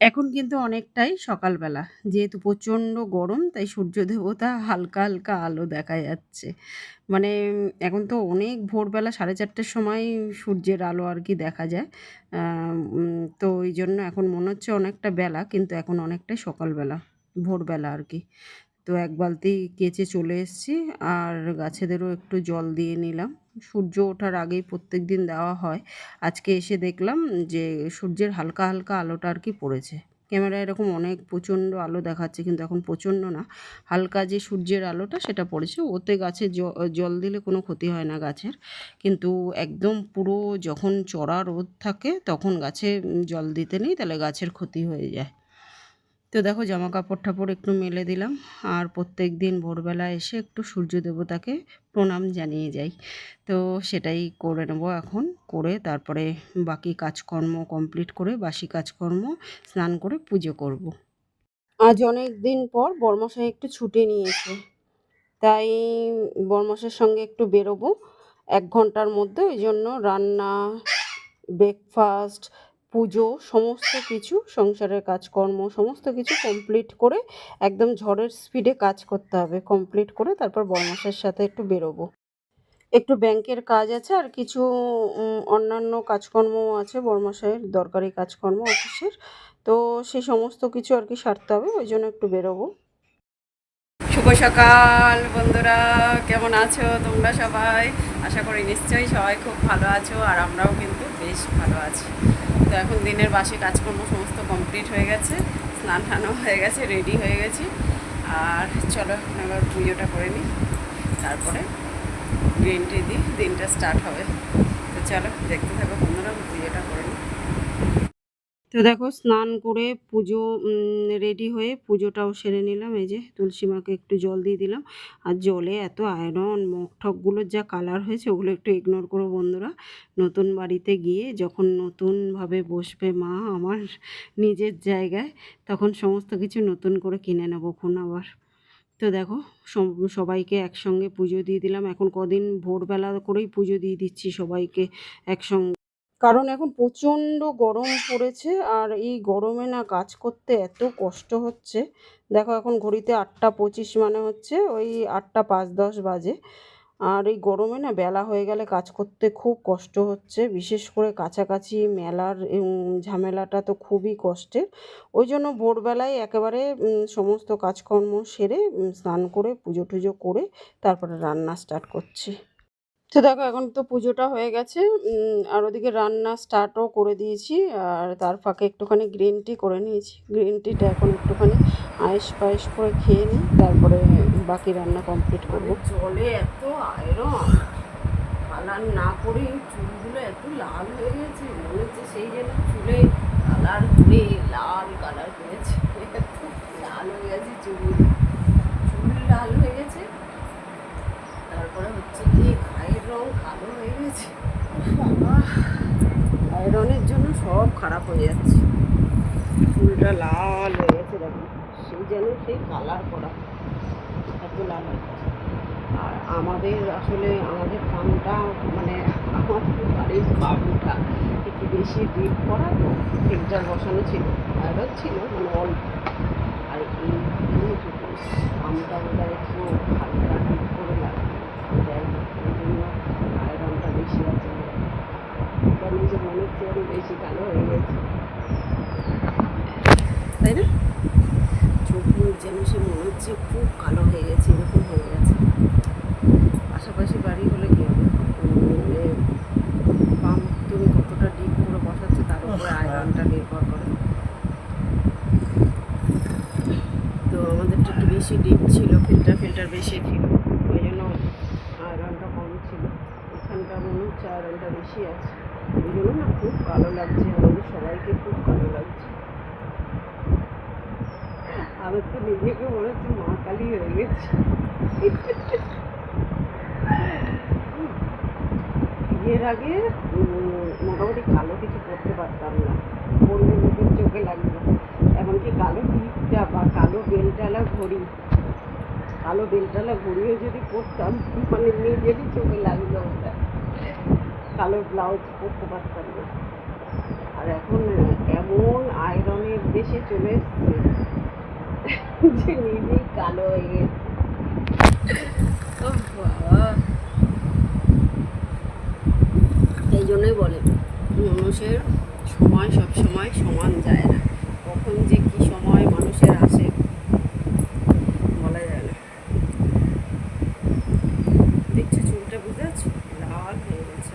এখন কিন্তু অনেকটাই সকালবেলা। যেহেতু প্রচণ্ড গরম তাই সূর্য দেবতা হালকা, হালকা আলো দেখা যাচ্ছে। মানে এখন তো অনেক ভোরবেলা সাড়ে চারটের সময় সূর্যের আলো আর কি দেখা যায়। তো ওই জন্য এখন মনে হচ্ছে অনেকটা বেলা কিন্তু এখন অনেকটাই সকালবেলা, ভোরবেলা আরকি। তো এক বালতি কেচে চলে এসেছি আর গাছেদেরও একটু জল দিয়ে নিলাম। সূর্য ওঠার আগেই প্রত্যেক দিন দেওয়া হয়। আজকে এসে দেখলাম যে সূর্যের হালকা, হালকা আলোটা আর কি পড়েছে। ক্যামেরায় এরকম অনেক প্রচণ্ড আলো দেখাচ্ছে কিন্তু এখন প্রচণ্ড না। হালকা যে সূর্যের আলোটা সেটা পড়েছে। ওতে গাছে জল দিলে কোনো ক্ষতি হয় না গাছের। কিন্তু একদম পুরো যখন চড়া রোদ থাকে তখন গাছে জল দিতে নেই তাহলে গাছের ক্ষতি হয়ে যায়। তো দেখো জামা কাপড় টাপড় একটু মেলে দিলাম আর প্রত্যেক দিন ভোরবেলা এসে একটু সূর্য দেবতাকে প্রণাম জানিয়ে যাই। তো সেটাই করে নেব এখন। করে তারপরে বাকি কাজকর্ম কমপ্লিট করে বাসি কাজকর্ম স্নান করে পুজো করব। আজ অনেক দিন পর বরমশাই একটু ছুটি নিয়েছে। তাই বরমশাইয়ের সঙ্গে একটু বেরোবো। এক ঘণ্টার মধ্যে ওই জন্য রান্না, ব্রেকফাস্ট, পুজো, সমস্ত কিছু, সংসারের কাজকর্ম, সমস্ত কিছু কমপ্লিট করে একদম ঝড়ের স্পিডে কাজ করতে হবে। কমপ্লিট করে তারপর বরমশাইয়ের সাথে একটু বেরোবো। একটু ব্যাংকের কাজ আছে আর কিছু অন্যান্য কাজকর্মও আছে বরমশাইয়ের দরকারি কাজকর্ম অফিসের। তো সেই সমস্ত কিছু আর কি সারতে হবে। ওই জন্য একটু বেরোবো। শুভ সকাল বন্ধুরা, কেমন আছো তোমরা সবাই? আশা করি নিশ্চয়ই সবাই খুব ভালো আছো আর আমরাও কিন্তু বেশ ভালো আছি। তো এখন দিনের বাসি কাজকর্ম সমস্ত কমপ্লিট হয়ে গেছে। স্নান টানও হয়ে গেছে, রেডি হয়ে গেছি। আর চলো এবার পুজোটা করে নিই। তারপরে গ্রিন টি দিই দিনটা স্টার্ট হবে। তো চলো দেখতে থাকো বন্ধুরা পুজোটা করে নিই। তো দেখো স্নান করে পুজো রেডি হয়ে পুজোটাও সেরে নিলাম। এই যে তুলসী মাকে একটু জল দিয়ে দিলাম। আর জলে এত আয়রন মগ ঠগগুলোর যা কালার হয়েছে, ওগুলো একটু ইগনোর করো বন্ধুরা। নতুন বাড়িতে গিয়ে যখন নতুনভাবে বসবে মা আমার নিজের জায়গায়, তখন সমস্ত কিছু নতুন করে কিনে নেব খুন আবার। তো দেখো সবাইকে একসঙ্গে পুজো দিয়ে দিলাম। এখন কদিন ভোরবেলা করেই পুজো দিয়ে দিচ্ছি সবাইকে একসঙ্গে। কারণ এখন প্রচণ্ড গরম পড়েছে আর এই গরমে না কাজ করতে এত কষ্ট হচ্ছে। দেখো এখন ঘড়িতে ৮টা ২৫ মানে হচ্ছে ওই ৮টা ৫-১০ বাজে। আর এই গরমে না বেলা হয়ে গেলে কাজ করতে খুব কষ্ট হচ্ছে। বিশেষ করে কাছাকাছি মেলার ঝামেলাটা তো খুবই কষ্টের। ওই জন্য ভোরবেলায় একেবারে সমস্ত কাজকর্ম সেরে স্নান করে পুজো-টুজো করে তারপরে রান্না স্টার্ট করছি। তো দেখো, এখন তো পুজোটা হয়ে গেছে। আর ওদিকে রান্না স্টার্টও করে দিয়েছি। আর তার ফাঁকে একটুখানি গ্রিন টি করে নিয়েছি। গ্রিন টিটা এখন একটুখানি আয়েশ-পায়েশ করে খেয়ে নিই। তারপরে বাকি রান্না কমপ্লিট করব। জলে এত আয়রন কালার না করেই চুলগুলো এত লাল হয়ে গেছে মনে হচ্ছে সেই যেন চুলে কালার করে লাল কালার। এত লাল হয়ে গেছে চুল। চুল লাল হয়ে গেছে। তারপরে হচ্ছে গায়ের রং কালো হয়ে গেছে। আয়রনের জন্য সব খারাপ হয়ে যাচ্ছে। চুলটা লাল হয়ে গেছে দেখো। সেই যেন সেই কালার করা। এত লাল। আর আমাদের আসলে আমাদের কানটা মানে আমার বাড়ির বাবুটা একটু বেশি ডিপ করা তো ফিল্টার বসানো ছিল। আয়রন ছিল মানে অল্প। আর এই কানটা বোধহয় একটু হালকা ডিপ করে লাগানো। যাই হোক ওই জন্য আয়রনটা বেশি আছে। এবার নিজে মনে হচ্ছে বেশি কালো হয়ে গেছে। তাই না? চোখ মুখ যেন সে মনে হচ্ছে খুব কালো হয়ে গেছে এরকম হয়ে গেছে। পাশাপাশি বাড়ি হলে কী হবে? পাম্প তুমি কতটা ডিপ করে বসাচ্ছ তার উপরে আয়রনটা নির্ভর করে। তো আমাদেরটা একটু বেশি ডিপ ছিল ফিল্টার ফিল্টার বেশি ছিল। ওই জন্য আয়রনটা কম ছিল। এখানটা মনে হচ্ছে বেশি আছে। ওই জন্য না খুব কালো লাগছে, আমাদের সবাইকে খুব কালো লাগছে। আমার তো নিজেকে মনে হচ্ছে মা কালী হয়ে গেছি। বিয়ের আগে মোটামুটি কালো কিছু করতে পারতাম না। পরলে লোকের চোখে লাগতো। এমনকি কালো টিপটা বা কালো বেলটালা ঘড়ি, কালো বেলটালা ঘড়িও যদি পরতাম মানে নিজেরই চোখে লাগল ওটা। কালো ব্লাউজ পরতে পারতাম না। আর এখন এমন আয়রনের দেশে চলে এসছে যে নিজেই কালো হয়ে গেছে। এই জন্যই বলে, মানুষের সময় সব সময় সমান যায় না। কখন যে কি সময় মানুষের আসে বলা যায় না দেখছ চুলটা বুঝতে পারছ লাল হয়ে গেছে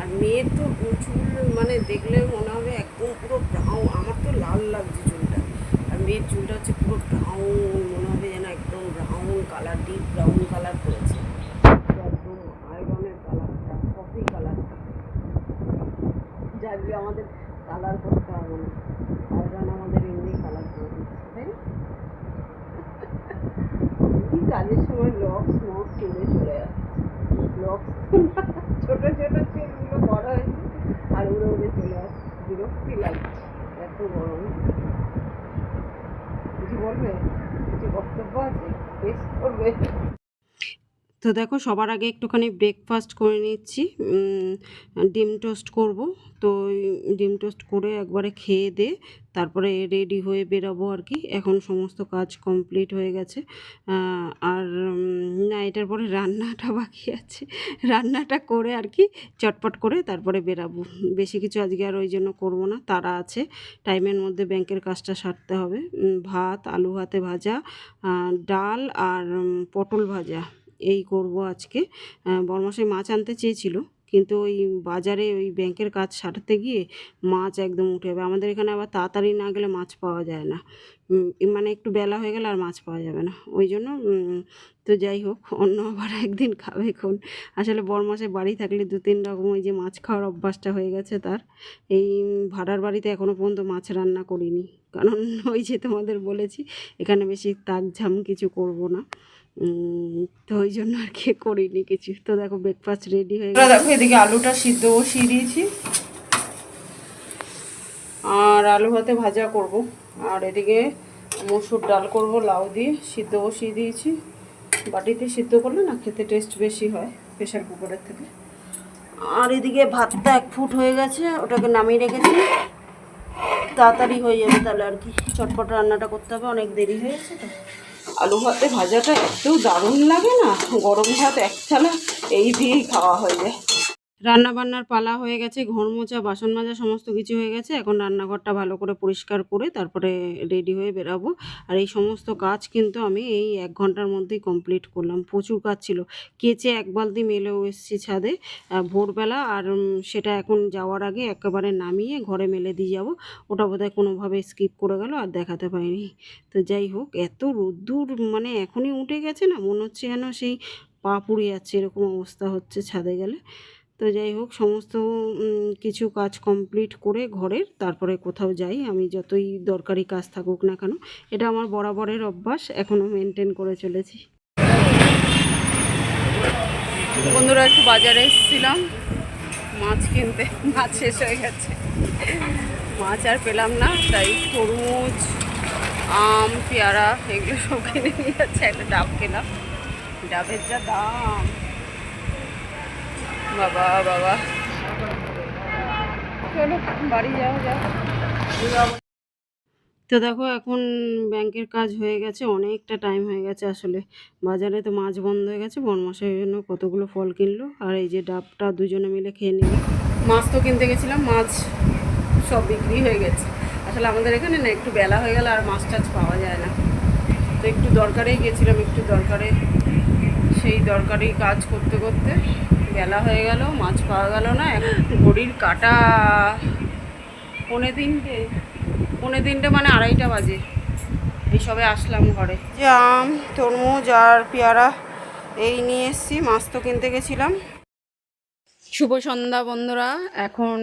আর মেয়ের তো চুল মানে দেখলে মনে হবে একদম পুরো ব্রাউন আমার তো লাল লাগছে চুলটা। আর মেয়ের চুলটা হচ্ছে পুরো ব্রাউন মনে হবে যেন একদম brown colour deep brown colour করেছে একদম আয়রনের কালারটা কফি কালারটা যাকে আমাদের কালার করতে হবে। আয়রন আমাদের এমনি কালার করে দিচ্ছে, তাই কি কাজের সময় লক্স মক্স চলে চলে লক্স ছোট ছোট চুলগুলো বড় হয়েছে, আর উড়ে উড়ে চলে আসছে বিরক্তি লাগছে। এত গরম কিছু বলবে কিছু বক্তব্য আছে টেস্ট করবে তো দেখো সবার আগে একটুখানি ব্রেকফাস্ট করে নিচ্ছি। ডিম টোস্ট করব। তো ডিম টোস্ট করে একবারে খেয়ে দে, তারপরে রেডি হয়ে বেরাবো আর কি। এখন সমস্ত কাজ কমপ্লিট হয়ে গেছে। আর না, এটার পরে রান্নাটা বাকি আছে। রান্নাটা করে আর কি চটপট করে তারপরে বেরাবো। বেশি কিছু আজকে আর ওই জন্য করব না, তারা আছে। টাইমের মধ্যে ব্যাংকের কাজটা সারতে হবে। ভাত, আলু ভাতে ভাজা ডাল আর পটল ভাজা। এই করব আজকে। আহ, বরমাসাই মাছ আনতে চেয়েছিল কিন্তু ওই বাজারে ওই ব্যাংকের কাজ সারতে গিয়ে মাছ একদম উঠে যাবে। আমাদের এখানে আবার তাড়াতাড়ি না গেলে মাছ পাওয়া যায় না। মানে একটু বেলা হয়ে গেলে আর মাছ পাওয়া যাবে না। ওই জন্য তো যাই হোক অন্য আবার একদিন খাবে কোন আসলে বরমাসে বাড়ি থাকলে দু তিন রকম ওই যে মাছ খাওয়ার অভ্যাসটা হয়ে গেছে তার। এই ভাড়ার বাড়িতে এখনও পর্যন্ত মাছ রান্না করিনি। কারণ ওই যে তোমাদের বলেছি এখানে বেশি তাক ঝাম কিছু করব না। তো ওই জন্য আর কি করিনি কিছু। তো দেখো ব্রেকফাস্ট রেডি হয়ে গেছে। দেখো এদিকে আলুটা সিদ্ধ বসিয়ে দিয়েছি। আর আলু ভাতে ভাজা করব। আর এদিকে মসুর ডাল করব লাউ দিয়ে সিদ্ধ বসিয়ে দিয়েছি। বাটিতে সিদ্ধ করলে না খেতে টেস্ট বেশি হয় প্রেশার কুকারের থেকে। আর এদিকে ভাতটা এক ফুট হয়ে গেছে ওটাকে নামিয়ে রেখেছি। তাড়াতাড়ি হয়ে যাবে তাহলে আর কি। চটপট রান্নাটা করতে হবে অনেক দেরি হয়ে গেছে তো। আলু ভাতে ভাজাটা এত দারুণ লাগে না? গরম ভাত এক থালা এই দিয়েই খাওয়া হয়ে যায়। রান্না বান্নার পালা হয়ে গেছে, ঘর মোছা, বাসন মাজা, সমস্ত কিছু হয়ে গেছে। এখন রান্নাঘরটা ভালো করে পরিষ্কার করে তারপরে রেডি হয়ে বেরাবো। আর এই সমস্ত কাজ কিন্তু আমি এই এক ঘণ্টার মধ্যেই কমপ্লিট করলাম। প্রচুর কাজ ছিল। কেচে এক বালতি মেলেও এসেছি ছাদে। ভোরবেলা আর সেটা এখন যাওয়ার আগে একেবারে নামিয়ে ঘরে মেলে দিয়ে যাব। ওটা বোধহয় কোনোভাবে স্কিপ করে গেল আর দেখাতে পারিনি। তো যাই হোক, এত রোদ্দুর মানে এখনই উঠে গেছে না? মনে হচ্ছে যেন সেই পা পুড়ে যাচ্ছে, এরকম অবস্থা হচ্ছে ছাদে গেলে। তো যাই হোক, সমস্ত কিছু কাজ কমপ্লিট করে ঘরের, তারপরে কোথাও যাই। আমি যতই দরকারি কাজ থাকুক না কেন, এটা আমার বরাবরের অভ্যাস এখনও মেনটেন করে চলেছি। বন্ধুরা, একটু বাজারে এসেছিলাম। মাছ কিনতে, মাছ শেষ হয়ে গেছে। মাছ আর পেলাম না, তাই তরমুজ, আম, পেয়ারা, এগুলো সব কিনে নিয়ে যাচ্ছে। একটা ডাব কিনলাম ডাবের যা দাম। বাবা বাবা। চলো, বাড়ি যাওয়া যাক। তো দেখো, এখন ব্যাংকের কাজ হয়ে গেছে, অনেকটা টাইম হয়ে গেছে আসলে। বাজারে তো মাছ বন্ধ হয়ে গেছে, বনমাসের জন্য কতগুলো ফল কিনলো, আর এই যে ডাবটা দুজনে মিলে খেয়ে নিল। মাছ তো কিনতে গেছিলাম, মাছ সব বিক্রি হয়ে গেছে। আসলে আমাদের এখানে না একটু বেলা হয়ে গেলে, আর মাছ টাছ পাওয়া যায় না। তো একটু দরকারেই গেছিলাম, একটু দরকারে, সেই দরকারি কাজ করতে করতে। বেলা হয়ে গেল মাছ পাওয়া গেল না এখন ঘড়ির কাটা পৌনে তিনটে পৌনে তিনটে মানে আড়াইটা বাজে। এই সবে আসলাম ঘরে। যে আম তরমুজ আর পেয়ারা এই নিয়ে এসছি মাছ তো কিনতে গেছিলাম। শুভ সন্ধ্যা বন্ধুরা এখন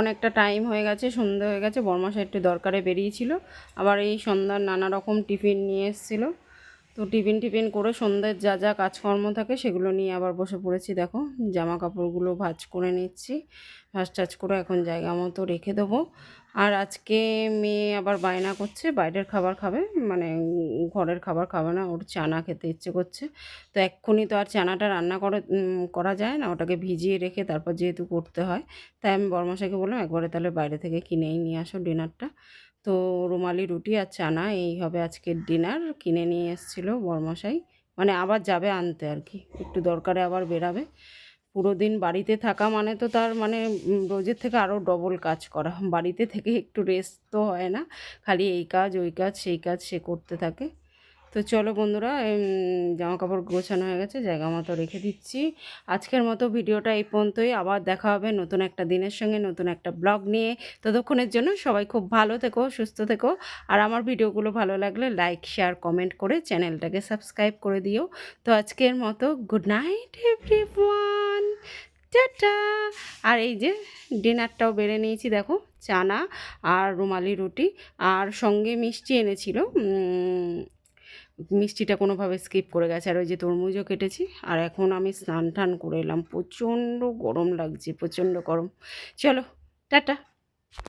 অনেকটা টাইম হয়ে গেছে সন্ধ্যা হয়ে গেছে বর্মাশা একটু দরকারে বেরিয়েছিল আবার এই সন্ধ্যার নানা রকম টিফিন নিয়ে এসেছিল। তো টিফিন টিফিন করে সন্ধ্যের যা যা কাজকর্ম থাকে সেগুলো নিয়ে আবার বসে পড়েছি, দেখো। জামা কাপড়গুলো ভাজ করে নিচ্ছি। ভাজ টাজ করে এখন জায়গা মতো রেখে দেবো। আর আজকে মেয়ে আবার বায়না করছে, বাইরের খাবার খাবে মানে ঘরের খাবার খাবে না, ওর চানা খেতে ইচ্ছে করছে। তো এক্ষুনি তো আর চানাটা রান্না করে করা যায় না, ওটাকে ভিজিয়ে রেখে তারপর যেহেতু করতে হয়, তাই আমি বরমাসাকে বললাম, একবারে তাহলে বাইরে থেকে কিনেই নিয়ে আসো ডিনারটা। তো রুমালি রুটি আর চানা, এই হবে আজকের ডিনার, কিনে নিয়ে এসেছিল বরমশাই মানে আবার যাবে আনতে আর কি, একটু দরকারে আবার বেরাবে। পুরো দিন বাড়িতে থাকা মানে তো তার মানে রোজের থেকে আরও ডবল কাজ করা। বাড়িতে থেকে একটু রেস্ট তো হয় না। খালি এই কাজ, ওই কাজ, সেই কাজ, সে করতে থাকে। তো চলো বন্ধুরা জামা কাপড় গোছানো হয়ে গেছে, জায়গা মতো রেখে দিচ্ছি। আজকের মতো ভিডিওটা এই পর্যন্তই। আবার দেখা হবে নতুন একটা দিনের সঙ্গে, নতুন একটা ব্লগ নিয়ে। ততক্ষণের জন্য সবাই খুব ভালো থেকো, সুস্থ থেকো। আর আমার ভিডিওগুলো ভালো লাগলে লাইক শেয়ার কমেন্ট করে চ্যানেলটাকে সাবস্ক্রাইব করে দিও। তো আজকের মতো গুড নাইট এভরিওয়ান টাটা আর এই যে ডিনারটাও বেড়ে নিয়েছি, দেখো চানা আর রুমালি রুটি। আর সঙ্গে মিষ্টি এনেছিল মিষ্টিটা কোনোভাবে স্কিপ করে গেছে। আর ওই যে তরমুজও কেটেছি, আর এখন আমি স্নান টান করে এলাম। প্রচণ্ড গরম লাগছে, প্রচণ্ড গরম। চলো, টাটা।